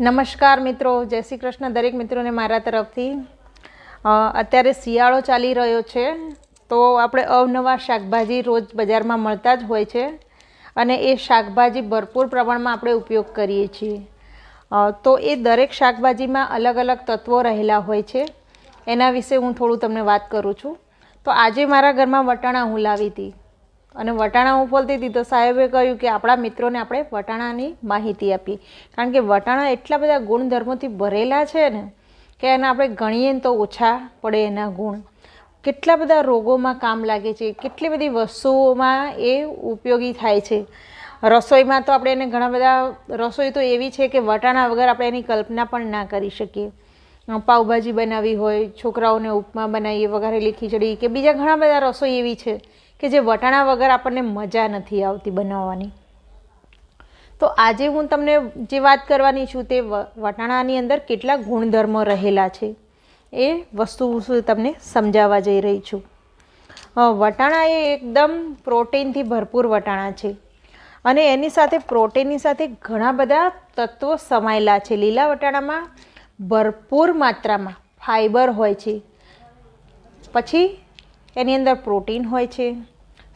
નમસ્કાર મિત્રો, જય શ્રી કૃષ્ણ. દરેક મિત્રોને મારા તરફથી. અત્યારે શિયાળો ચાલી રહ્યો છે, તો આપણે અવનવા શાકભાજી રોજ બજારમાં મળતા જ હોય છે અને એ શાકભાજી ભરપૂર પ્રમાણમાં આપણે ઉપયોગ કરીએ છીએ. તો એ દરેક શાકભાજીમાં અલગ અલગ તત્વો રહેલા હોય છે. એના વિશે હું થોડું તમને વાત કરું છું. તો આજે મારા ઘરમાં વટાણા હું લાવી હતી. અને વટાણા હું ફોલતી હતી તો સાહેબે કહ્યું કે આપણા મિત્રોને આપણે વટાણાની માહિતી આપી કારણ કે વટાણા એટલા બધા ગુણધર્મોથી ભરેલા છે ને કે એને આપણે ગણીએ ને તો ઓછા પડે એના ગુણ. કેટલા બધા રોગોમાં કામ લાગે છે, કેટલી બધી વસ્તુઓમાં એ ઉપયોગી થાય છે. રસોઈમાં તો આપણે એને ઘણા બધા, રસોઈ તો એવી છે કે વટાણા વગર આપણે એની કલ્પના પણ ના કરી શકીએ. પાઉભાજી બનાવી હોય, છોકરાઓને ઉપમા બનાવીએ, વઘારેલી ખીચડી કે બીજા ઘણા બધા રસોઈ એવી છે. કે જે વટાણા વગર આપણને મજા નથી આવતી બનાવવાની. તો આજે હું તમને જે વાત કરવાની છું તે વટાણાની અંદર કેટલા ગુણધર્મો રહેલા છે એ વસ્તુ વિશે તમને સમજાવવા જઈ રહી છું. વટાણા એ એકદમ પ્રોટીનથી ભરપૂર વટાણા છે. અને એની સાથે પ્રોટીનની સાથે ઘણા બધા તત્વો સમાયેલા છે. લીલા વટાણામાં ભરપૂર માત્રામાં ફાઈબર હોય છે. પછી એની અંદર પ્રોટીન હોય છે.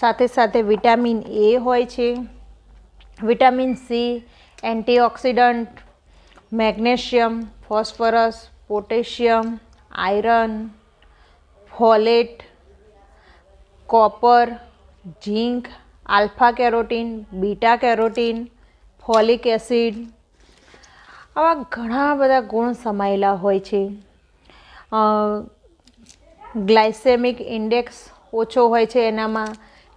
સાથે સાથે વિટામિન એ હોય છે. Vitamin C, antioxidant, magnesium, phosphorus, potassium, iron, folate, copper, zinc, alpha carotene, beta carotene, folic acid. આવા ઘણા બધા ગુણ સમાયેલા હોય છે. ગ્લાયસેમિક ઇન્ડેક્સ ઓછો હોય છે એનામાં.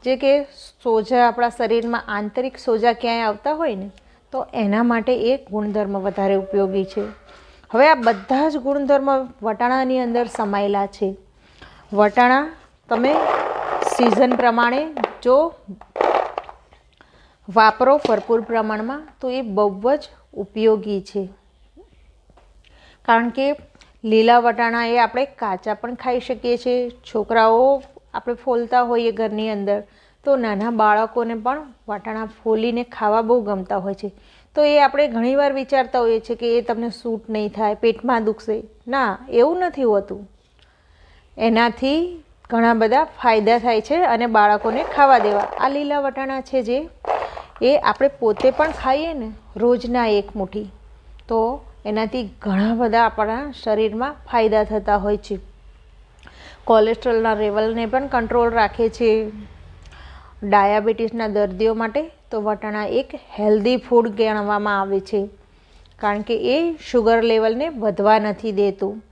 જે કે સોજા આપણા શરીરમાં આંતરિક સોજા ક્યાંય આવતા હોય ને, તો એના માટે એ ગુણધર્મ વધારે ઉપયોગી છે. હવે આ બધા જ ગુણધર્મ વટાણાની અંદર સમાયેલા છે. વટાણા તમે સિઝન પ્રમાણે જો વાપરો ભરપૂર પ્રમાણમાં, તો એ બહુ જ ઉપયોગી છે. કારણ કે લીલા વટાણા એ આપણે કાચા પણ ખાઈ શકીએ છીએ, છોકરાઓ આપણે ફોલતા હોઈએ ઘરની અંદર, તો નાના બાળકોને પણ વટાણા ફોલીને ખાવા બહુ ગમતા હોય છે. તો એ આપણે ઘણીવાર વિચારતા હોઈએ છીએ કે એ તમને સૂટ નહીં થાય, પેટમાં દુખશે. ના, એવું નથી હોતું. એનાથી ઘણા બધા ફાયદા થાય છે અને બાળકોને ખાવા દેવા. આ લીલા વટાણા છે જે, એ આપણે પોતે પણ ખાઈએ ને, રોજના એક મુઠ્ઠી. તો એનાથી ઘણા બધા આપણા શરીરમાં ફાયદા થતા હોય છે. કોલેસ્ટ્રોલના લેવલને પણ કંટ્રોલ રાખે છે. ડાયાબિટીસના દર્દીઓ માટે તો વટાણા એક હેલ્ધી ફૂડ ગણવામાં આવે છે. કારણ કે એ શુગર લેવલને વધવા નથી દેતું.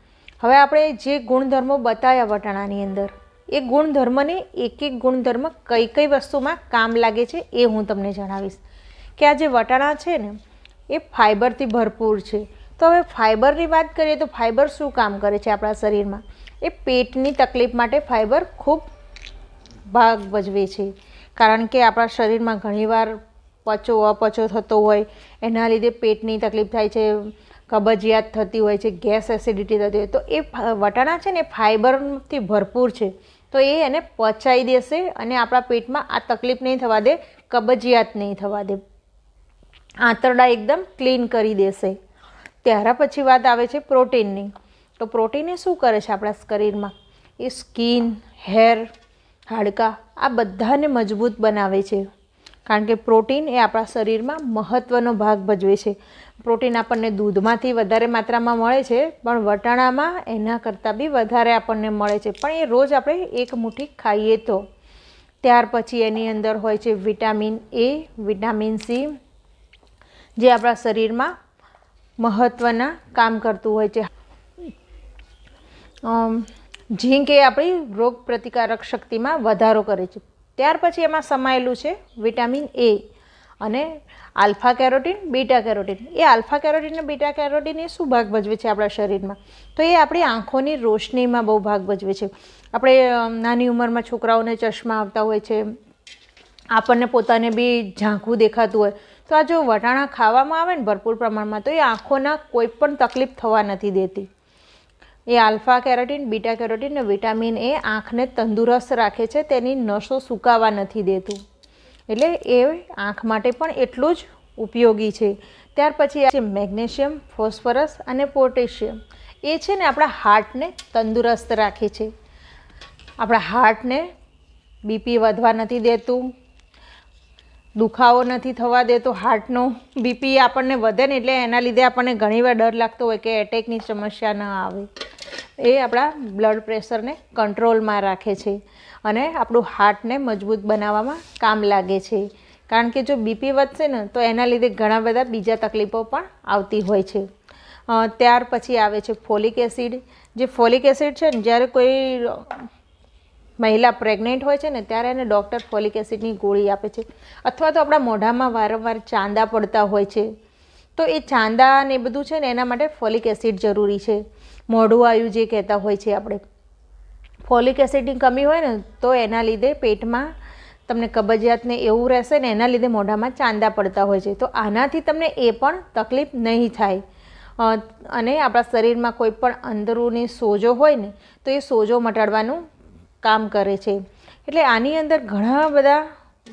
હવે આપણે જે ગુણધર્મો બતાવ્યા વટાણાની અંદર, એ ગુણધર્મને એક એક ગુણધર્મ કઈ કઈ વસ્તુમાં કામ લાગે છે એ હું તમને જણાવીશ. કે આ જે વટાણા છે ને, એ ફાઈબરથી ભરપૂર છે. તો હવે ફાઈબરની વાત કરીએ તો ફાઈબર શું કામ કરે છે આપણા શરીરમાં? એ પેટની તકલીફ માટે ફાઈબર ખૂબ ભાગ ભજવે છે. કારણ કે આપણા શરીરમાં ઘણીવાર પચો, અપચો થતો હોય, એના લીધે પેટની તકલીફ થાય છે, કબજિયાત થતી હોય છે, ગેસ એસિડિટી થતી હોય. તો એ વટાણા છે ને ફાઈબરથી ભરપૂર છે. તો એ એને પચાવી દેશે અને આપણા પેટમાં આ તકલીફ નહીં થવા દે, કબજિયાત નહીં થવા દે. આંતરડા એકદમ ક્લીન કરી દેશે. ત્યાર પછી વાત આવે છે પ્રોટીનની. તો પ્રોટીન એ શું કરે છે આપણા શરીરમાં? એ સ્કિન, હેર, હાડકાં, આ બધાને મજબૂત બનાવે છે. કારણ કે પ્રોટીન એ આપણા શરીરમાં મહત્ત્વનો ભાગ ભજવે છે. પ્રોટીન આપણને દૂધમાંથી વધારે માત્રામાં મળે છે, પણ વટાણામાં એના કરતાં બી વધારે આપણને મળે છે. પણ એ રોજ આપણે એક મુઠ્ઠી ખાઈએ તો. ત્યાર પછી એની અંદર હોય છે વિટામિન એ, વિટામિન સી, જે આપણા શરીરમાં મહત્ત્વના કામ કરતું હોય છે. ઝીંક એ આપણી રોગ પ્રતિકારક શક્તિમાં વધારો કરે છે. ત્યાર પછી એમાં સમાયેલું છે વિટામિન એ અને આલ્ફા કેરોટીન, બીટા કેરોટીન. એ આલ્ફા કેરોટીન અને બીટા કેરોટીન એ શું ભાગ ભજવે છે આપણા શરીરમાં? તો એ આપણી આંખોની રોશનીમાં બહુ ભાગ ભજવે છે. આપણે નાની ઉંમરમાં છોકરાઓને ચશ્મા આવતા હોય છે. આપણને પોતાને બી ઝાંખું દેખાતું હોય. તો આ જો વટાણા ખાવામાં આવે ને ભરપૂર પ્રમાણમાં, તો એ આંખોના કોઈ પણ તકલીફ થવા નથી દેતી. એ આલ્ફા કેરોટીન, બીટા કેરોટીન અને વિટામિન એ આંખને તંદુરસ્ત રાખે છે, તેની નસો સુકાવા નથી દેતું. એટલે એ આંખ માટે પણ એટલું જ ઉપયોગી છે. ત્યાર પછી છે મેગ્નેશિયમ, ફોસ્ફરસ અને પોટેશિયમ. એ છે ને આપણા હાર્ટને તંદુરસ્ત રાખે છે. આપણા હાર્ટને બીપી વધવા નથી દેતું દુખાવો નથી થવા દેતો હાર્ટનો બીપી આપણને વધે ને એટલે એના લીધે આપણને ઘણીવાર ડર લાગતો હોય કે એટેકની સમસ્યા ન આવે. એ આપણા બ્લડ પ્રેશરને કંટ્રોલમાં રાખે છે અને આપણું હાર્ટને મજબૂત બનાવવામાં કામ લાગે છે. કારણ કે જો બીપી વધશે ને તો એના લીધે ઘણા બધા બીજા તકલીફો પણ આવતી હોય છે. ત્યાર પછી આવે છે ફોલિક એસિડ. જે ફોલિક એસિડ છે ને, જ્યારે કોઈ મહિલા પ્રેગ્નેન્ટ હોય છે ને, ત્યારે એને ડૉક્ટર ફોલિક એસિડની ગોળી આપે છે. અથવા તો આપણા મોઢામાં વારંવાર ચાંદા પડતા હોય છે. તો એ ચાંદા ને એ બધું છે ને, એના માટે ફોલિક એસિડ જરૂરી છે. મોઢું આવ્યું જે કહેતા હોય છે આપણે. ફોલિક એસિડની કમી હોય ને, તો એના લીધે પેટમાં તમને કબજિયાતને એવું રહેશે ને, એના લીધે મોઢામાં ચાંદા પડતા હોય છે. તો આનાથી તમને એ પણ તકલીફ નહીં થાય. અને આપણા શરીરમાં કોઈ પણ અંદરૂની સોજો હોય ને, તો એ સોજો મટાડવાનું કામ કરે છે. એટલે આની અંદર ઘણા બધા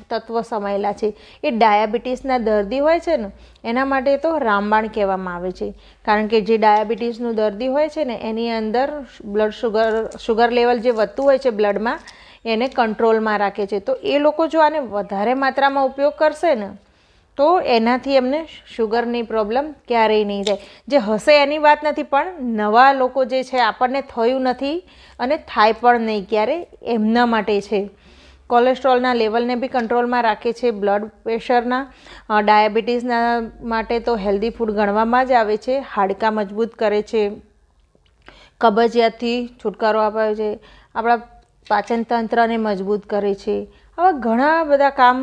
તત્વો સમાયેલા છે. એ ડાયાબિટીસના દર્દી હોય છે ને, એના માટે તો રામબાણ કહેવામાં આવે છે. કારણ કે જે ડાયાબિટીસનું દર્દી હોય છે ને, એની અંદર બ્લડ શુગર શુગર લેવલ જે વધતું હોય છે બ્લડમાં, એને કંટ્રોલમાં રાખે છે. તો એ લોકો જો આને વધારે માત્રામાં ઉપયોગ કરશે ને તો એનાથી એમને શુગરની પ્રોબ્લેમ ક્યારેય નહીં થાય જે હશે એની વાત નથી, પણ નવા લોકો જે છે, આપણને થયું નથી અને થાય પણ નહીં ક્યારે, એમના માટે છે. કોલેસ્ટ્રોલના લેવલને બી કંટ્રોલમાં રાખે છે બ્લડ પ્રેશરના ડાયાબિટીસના માટે તો હેલ્ધી ફૂડ ગણવામાં જ આવે છે, હાડકાં મજબૂત કરે છે, કબજિયાતથી છુટકારો અપાવે છે, આપણા પાચનતંત્રને મજબૂત કરે છે આવા ઘણા બધા કામ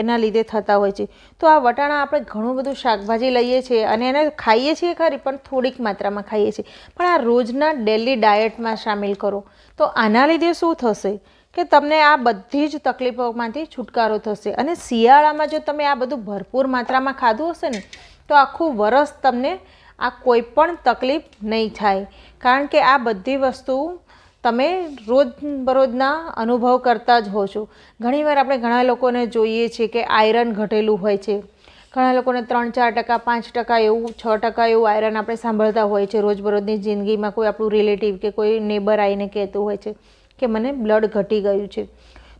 એના લીધે થતા હોય છે. તો આ વટાણા આપણે ઘણું બધું શાકભાજી લઈએ છીએ અને એને ખાઈએ છીએ ખરી, પણ થોડીક માત્રામાં ખાઈએ છીએ. પણ આ રોજના ડેલી ડાયટમાં સામેલ કરો. તો આના લીધે શું થશે કે તમને આ બધી જ તકલીફોમાંથી છુટકારો થશે અને શિયાળામાં જો તમે આ બધું ભરપૂર માત્રામાં ખાધું હશે ને, તો આખું વરસ તમને આ કોઈ પણ તકલીફ નહીં થાય. કારણ કે આ બધી વસ્તુ તમે રોજબરોજના અનુભવ કરતા જ હો છો. ઘણીવાર આપણે ઘણા લોકોને જોઈએ છીએ કે આયરન ઘટેલું હોય છે. ઘણા લોકોને ત્રણ ચાર ટકા, પાંચ ટકા એવું, છ ટકા એવું આયરન આપણે સાંભળતા હોય છે. રોજબરોજની જિંદગીમાં કોઈ આપણું રિલેટિવ કે કોઈ નેબર આવીને કહેતું હોય છે કે મને બ્લડ ઘટી ગયું છે.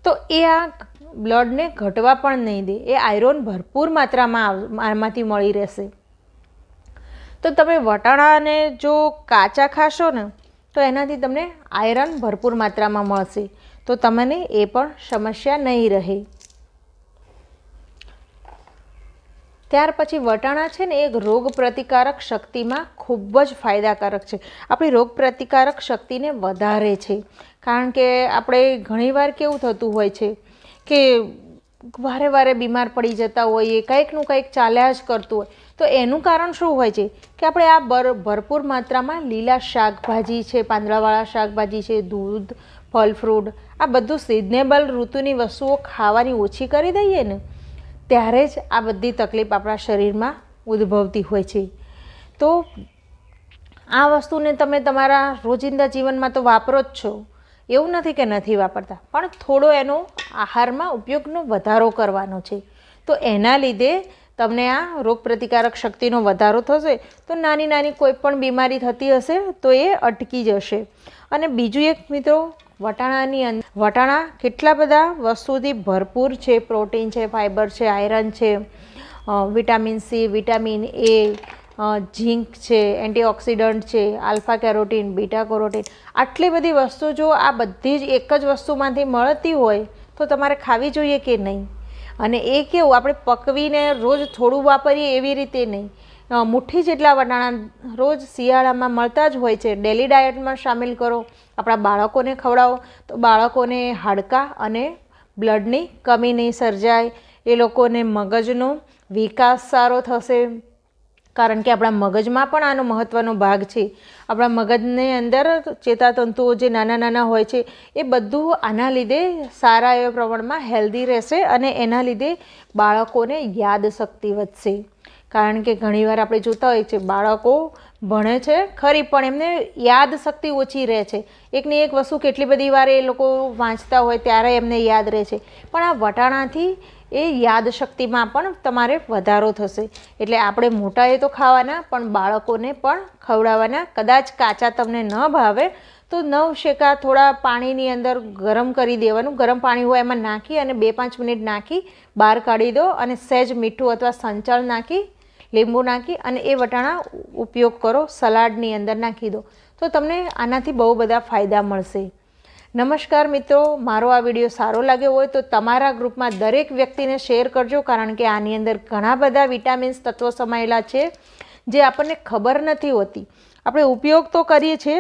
તો એ આ બ્લડને ઘટવા પણ નહીં દે. એ આયરન ભરપૂર માત્રામાં આમાંથી મળી રહેશે. તો તમે વટાણાને જો કાચા ખાશો ને તો એનાથી તમને આયરન ભરપૂર માત્રામાં મળશે. તો તમને એ પણ સમસ્યા નહીં રહે. ત્યાર પછી વટાણા છે ને, એ રોગ પ્રતિકારક શક્તિમાં ખૂબ જ ફાયદાકારક છે. આપણી રોગ પ્રતિકારક શક્તિને વધારે છે. કારણ કે આપણે ઘણીવાર કેવું થતું હોય છે કે વારે વારે બીમાર પડી જતા હોઈએ, કંઈકનું કંઈક ચાલ્યા જ કરતું હોય. તો એનું કારણ શું હોય છે? કે આપણે આ બર, ભરપૂર માત્રામાં લીલા શાકભાજી છે, પાંદડાવાળા શાકભાજી છે, દૂધ ફળ ફ્રૂટ, આ બધું સિઝનેબલ ઋતુની વસ્તુઓ ખાવાની ઓછી કરી દઈએ ને, ત્યારે જ આ બધી તકલીફ આપણા શરીરમાં ઉદ્ભવતી હોય છે. તો આ વસ્તુને તમે તમારા રોજિંદા જીવનમાં તો વાપરો જ છો. એવું નથી કે નથી વાપરતા, પણ થોડો એનો આહારમાં ઉપયોગનો વધારો કરવાનો છે. તો એના લીધે તમને આ રોગપ્રતિકારક શક્તિનો વધારો થશે, તો નાની નાની કોઈ પણ બીમારી થતી હશે, તો એ અટકી જશે. અને બીજું એક મિત્રો, વટાણાની અંદર વટાણા કેટલા બધા વસ્તુથી ભરપૂર છે? પ્રોટીન છે ફાઇબર છે, આયરન છે vitamin C, vitamin A zinc છે, એન્ટીઓક્સિડન્ટ છે, આલ્ફા કેરોટીન, બીટા કેરોટીન. આટલી બધી વસ્તુ જો આ બધી જ એક જ વસ્તુમાંથી મળતી હોય, તો તમારે ખાવી જોઈએ કે નહીં? અને એ કેવું, આપણે પકવીને રોજ થોડું વાપરીએ એવી રીતે નહીં. મુઠ્ઠી જેટલા વટાણા રોજ શિયાળામાં મળતા જ હોય છે. ડેલી ડાયટમાં સામેલ કરો. આપણા બાળકોને ખવડાવો. તો બાળકોને હાડકાં અને બ્લડની કમી નહીં સર્જાય. એ લોકોને મગજનો વિકાસ સારો થશે. કારણ કે આપણા મગજમાં પણ આનો મહત્ત્વનો ભાગ છે. આપણા મગજની અંદર ચેતાતંતુઓ જે નાના નાના હોય છે, એ બધું આના લીધે સારા એવા પ્રમાણમાં હેલ્ધી રહેશે અને એના લીધે બાળકોને યાદશક્તિ વધશે. કારણ કે ઘણીવાર આપણે જોતા હોઈએ છીએ, બાળકો ભણે છે ખરી, પણ એમને યાદશક્તિ ઓછી રહે છે. એકની એક વસ્તુ કેટલી બધી વાર એ લોકો વાંચતા હોય, ત્યારે એમને યાદ રહે છે. પણ આ વટાણાથી એ યાદશક્તિમાં પણ તમારે વધારો થશે. એટલે આપણે મોટાએ તો ખાવાના, પણ બાળકોને પણ ખવડાવવાના. કદાચ કાચા તમને ન ભાવે, તો નવ શેકા થોડા પાણીની અંદર ગરમ કરી દેવાનું. ગરમ પાણી હોય એમાં નાખી અને બે પાંચ મિનિટ નાખી, બહાર કાઢી દો અને સહેજ મીઠું અથવા સંચળ નાખી, લીંબુ નાખી અને એ વટાણા ઉપયોગ કરો. સલાડની અંદર નાખી દો. તો તમને આનાથી બહુ બધા ફાયદા મળશે. નમસ્કાર મિત્રો, મારો આ વીડિયો સારો લાગ્યો હોય તો તમારા ગ્રુપમાં દરેક વ્યક્તિને શેર કરજો, કારણ કે આની અંદર ઘણા બધા વિટામિન્સ તત્વો સમાયેલા છે, જે આપણને ખબર નથી હોતી. આપણે ઉપયોગ તો કરીએ છીએ,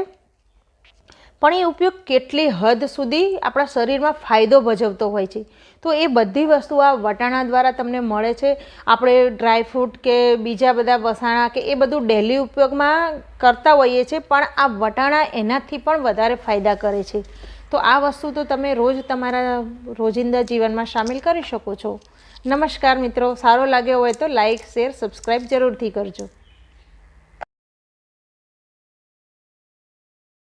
પણ એ ઉપયોગ કેટલી હદ સુધી આપણા શરીરમાં ફાયદો ભજવતો હોય છે. તો એ બધી વસ્તુ આ વટાણા દ્વારા તમને મળે છે. આપણે ડ્રાયફ્રૂટ કે બીજા બધા વસાણા કે એ બધું ડેલી ઉપયોગમાં કરતા હોઈએ છીએ, પણ આ વટાણા એનાથી પણ વધારે ફાયદા કરે છે. તો આ વસ્તુ તો તમે રોજ તમારા રોજિંદા જીવનમાં સામેલ કરી શકો છો. નમસ્કાર મિત્રો, સારો લાગ્યો હોય તો લાઇક શેર, સબસ્ક્રાઈબ જરૂરથી કરજો.